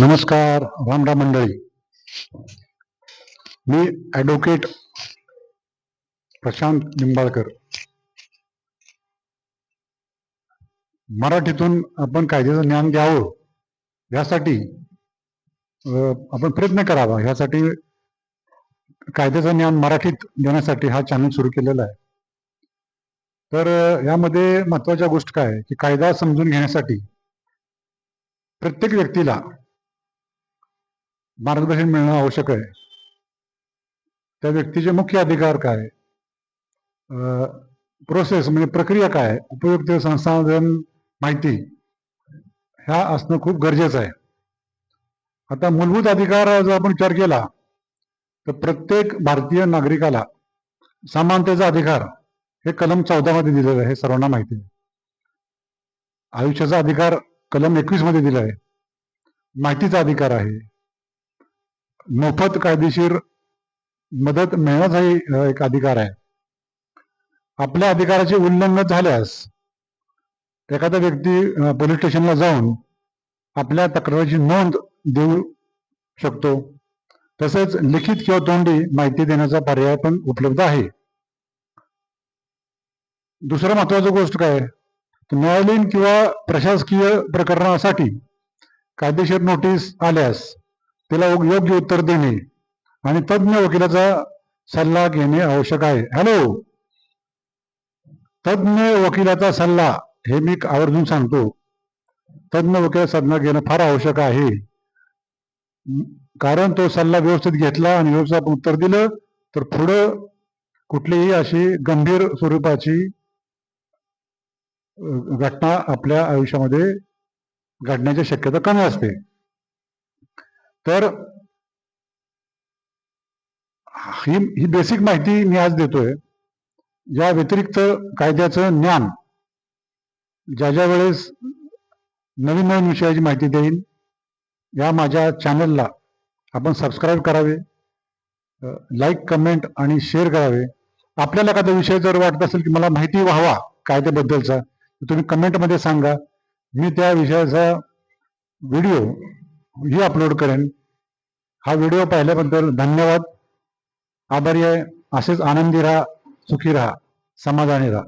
नमस्कार रामराम मंडळी. मी ॲडव्होकेट प्रशांत निंबाळकर. मराठीतून आपण कायद्याचं ज्ञान घ्यावं यासाठी आपण प्रयत्न करावा. यासाठी कायद्याचं ज्ञान मराठीत देण्यासाठी हा चॅनल सुरू केलेला आहे. तर यामध्ये महत्त्वाच्या गोष्ट काय की कायदा समजून घेण्यासाठी प्रत्येक व्यक्तीला मार्गदर्शन मिळणं आवश्यक आहे. त्या व्यक्तीचे मुख्य अधिकार काय? प्रोसेस म्हणजे प्रक्रिया काय? उपयुक्त संसाधन माहिती. ह्या असणं खूप गरजेचं आहे. आता मूलभूत अधिकार जर आपण विचार केला तर प्रत्येक भारतीय नागरिकाला समानतेचा अधिकार हे कलम चौदा मध्ये दिलेलं आहे हे सर्वांना माहिती आहे. आयुष्याचा अधिकार कलम एकवीसमध्ये दिला आहे. माहितीचा अधिकार आहे. मोफत कायदेशीर मदत मिळण्याचाही एक अधिकार आहे. आपल्या अधिकाराचे उल्लंघन झाल्यास एखादा व्यक्ती पोलीस स्टेशनला जाऊन आपल्या तक्रारीची नोंद देऊ शकतो. तसेच लिखित किंवा तोंडी माहिती देण्याचा पर्याय पण उपलब्ध आहे. दुसरं महत्वाचं गोष्ट काय? न्यायालयीन किंवा प्रशासकीय प्रकरणासाठी कायदेशीर नोटीस आल्यास त्याला योग्य उत्तर देणे. आणि तज्ज्ञ वकिलाचा सल्ला घेणे आवश्यक आहे. हॅलो तज्ज्ञ वकिलाचा सल्ला हे मी आवर्जून सांगतो. तज्ज्ञ वकील सल्ला घेणं फार आवश्यक आहे. कारण तो सल्ला व्यवस्थित घेतला आणि व्यवस्थित आपण उत्तर दिलं तर पुढं कुठलीही अशी गंभीर स्वरूपाची घटना आपल्या आयुष्यामध्ये घडण्याची शक्यता कमी असते. तर ही ही बेसिक माहिती मी आज देतोय. या व्यतिरिक्त कायद्याचं ज्ञान ज्या ज्या वेळेस नवीन नवीन विषयाची माहिती देईन या माझ्या चॅनलला आपण सबस्क्राईब करावे लाईक कमेंट आणि शेअर करावे. आपल्याला एखादा विषय जर वाटत असेल की मला माहिती व्हावा कायद्याबद्दलचा तुम्ही कमेंटमध्ये सांगा. मी त्या विषयाचा व्हिडिओ ही अपलोड करेन. हा व्हिडिओ पाहिल्याबद्दल धन्यवाद. आभारी आहे. असेच आनंदी राहा सुखी राहा समाधानी राहा.